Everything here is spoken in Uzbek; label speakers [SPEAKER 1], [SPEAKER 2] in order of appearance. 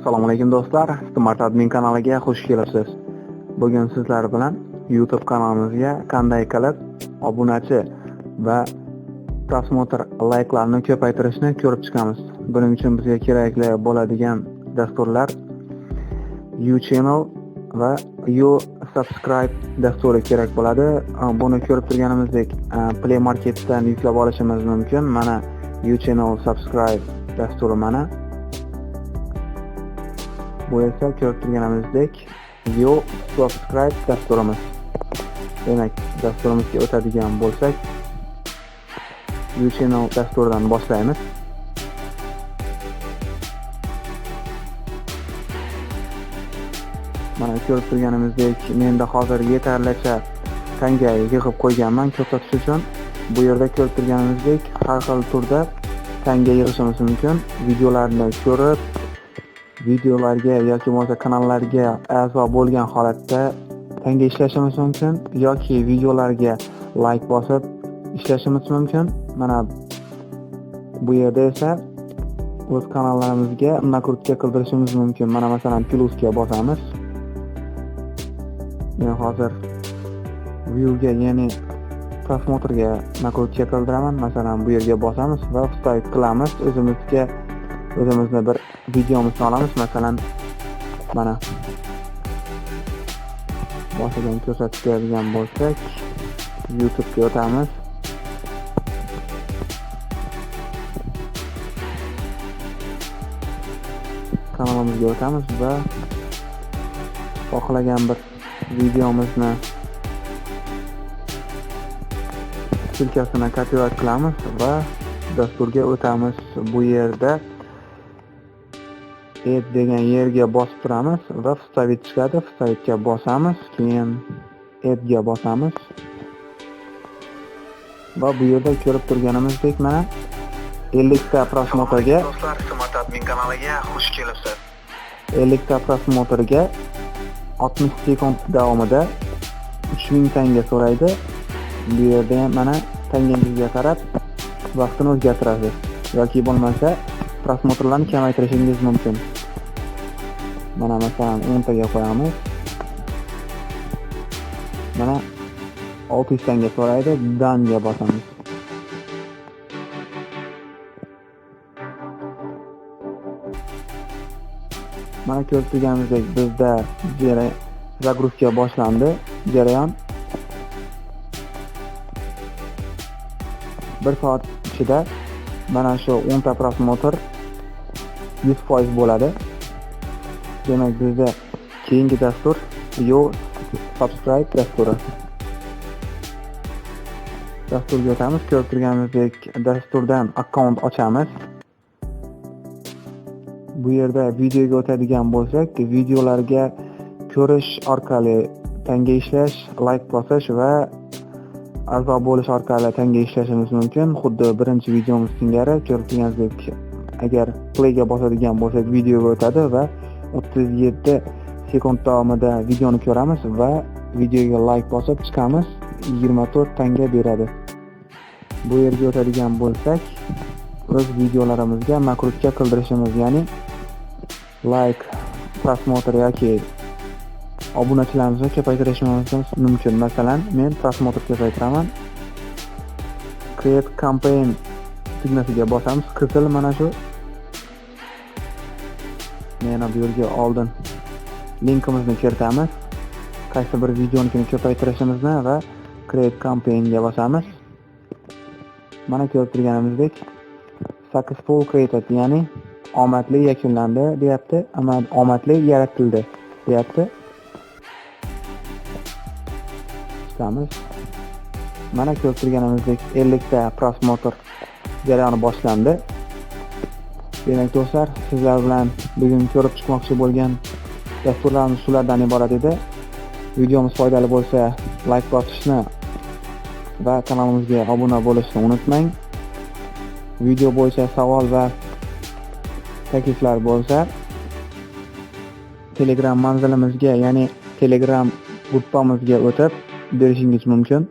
[SPEAKER 1] assalomu alaykum do'stlar. Smart admin kanaliga xush kelibsiz. Bugun sizlar bilan youtube kanalimizga qanday qilib obunachi va prosmotr layklarni ko'paytirishni ko'rib chiqamiz. Buning uchun bizga kerakli bo'ladigan dasturlar uchannel va you subscribe dasturi kerak bo'ladi. Buni ko'rib turganimizdek play marketdan yuklab olishimiz mumkin. Mana uchannel subscribe dasturi mana. Bu esa ko'rib turganimizdek yo subscribe dasturimiz. Demak dasturimizga o'tadigan bo'lsak uchannel dasturidan boshlaymiz. Mana ko'rib turganimizdek menda hozir yetarlicha tanga yig'ib qo'yganman ko'rsatish uchun. Bu yerda ko'rib turganimizdek har xil turda tanga yig'ishimiz mumkin. Videolarni ko'rib videolarga yoki bo'lmasa kanallarga a'zo bo'lgan holatda tanga ishlashimiz mumkin yoki videolarga layk bosib ishlashimiz mumkin. Mana bu yerda esa o'z kanallarimizga nakrutka qildirishimiz mumkin. Mana masalan plusga bosamiz. Men hozir viewga ya'ni просмотрga nakrutka qildiraman. Masalan bu yerga bosamiz va вставить qilamiz. O'zimizga o'zimizni bir videomizni olamiz masalan mana. Boshidan ko'rsatib beradigan bo'lsak youtubega o'tamiz. Kanalimizga o'tamiz va xohlagan bir videomizni silkasini kopировать qilamiz va dasturga o'tamiz. Bu yerda add degan yerga bosib turamiz va вставить chiqadi. Вставitga bosamiz keyin addga bosamiz. Va bu yerda ko'rib turganimizdek mana 50 ta prosmotrga
[SPEAKER 2] do'stlar smart admin kanaliga xush kelibsiz.
[SPEAKER 1] 50 ta prosmotrga 60 sekund davomida 3000 tanga so'raydi. Bu yerda ham mana tangangizga qarab vaqtini o'zgartirasiz. Yoki bo'lmasa prosmotrlarni kamaytirishingiz mumkin mana masalan o'ntaga qo'yamiz mana 600 tanga so'raydi danga bosamiz mana ko'rib turganimizdek bizda загрузка boshlandi jarayon bir soat ichida mana shu 10 ta yuz foiz bo'ladi. Demak bizda keyingi dastur yo subscribe dasturi. Dasturga o'tamiz. Ko'rib turganimizdek dasturdan akkaunt ochamiz. Bu yerda videoga o'tadigan bo'lsak videolarga ko'rish orqali tanga ishlash layk bosish va a'zo bo'lish orqali tanga ishlashimiz mumkin. Xuddi birinchi videomiz singari ko'rib turganingizdek agar playga bosadigan bo'lsak videoga o'tadi va 37 sekund davomida videoni ko'ramiz va videoga layk bosib chiqamiz. 24 tanga beradi. Bu yerga o'tadigan bo'lsak o'z videolarimizga nakrutka qildirishimiz ya'ni layk prosmotr yoki obunachilarimizni ko'paytirishimiz mumkin. Masalan men prosmotr ko'paytiraman create campaign tugmasiga bosamiz. Qizil mana shu. Yana bu yerga oldin linkimizni kiritamiz. Qaysi bir videonikini ko'paytirishimizni va create campaignga bosamiz. Mana ko'rib turganimizdek successful created ya'ni omadli yakunlandi deyapti omadli yaratildi deyapti. Chiqamiz mana ko'rib turganimizdek 50 ta prosmotr jarayoni boshlandi. Demak do'stlar sizlar bilan bugun ko'rib chiqmoqchi bo'lgan dasturlarimiz shulardan iborat edi. Videomiz foydali bo'lsa layk bosishni va kanalimizga obuna bo'lishni unutmang. Video bo'yicha savol va takliflar bo'lsa telegram manzilimizga ya'ni telegram gruppamizga o'tib berishingiz mumkin.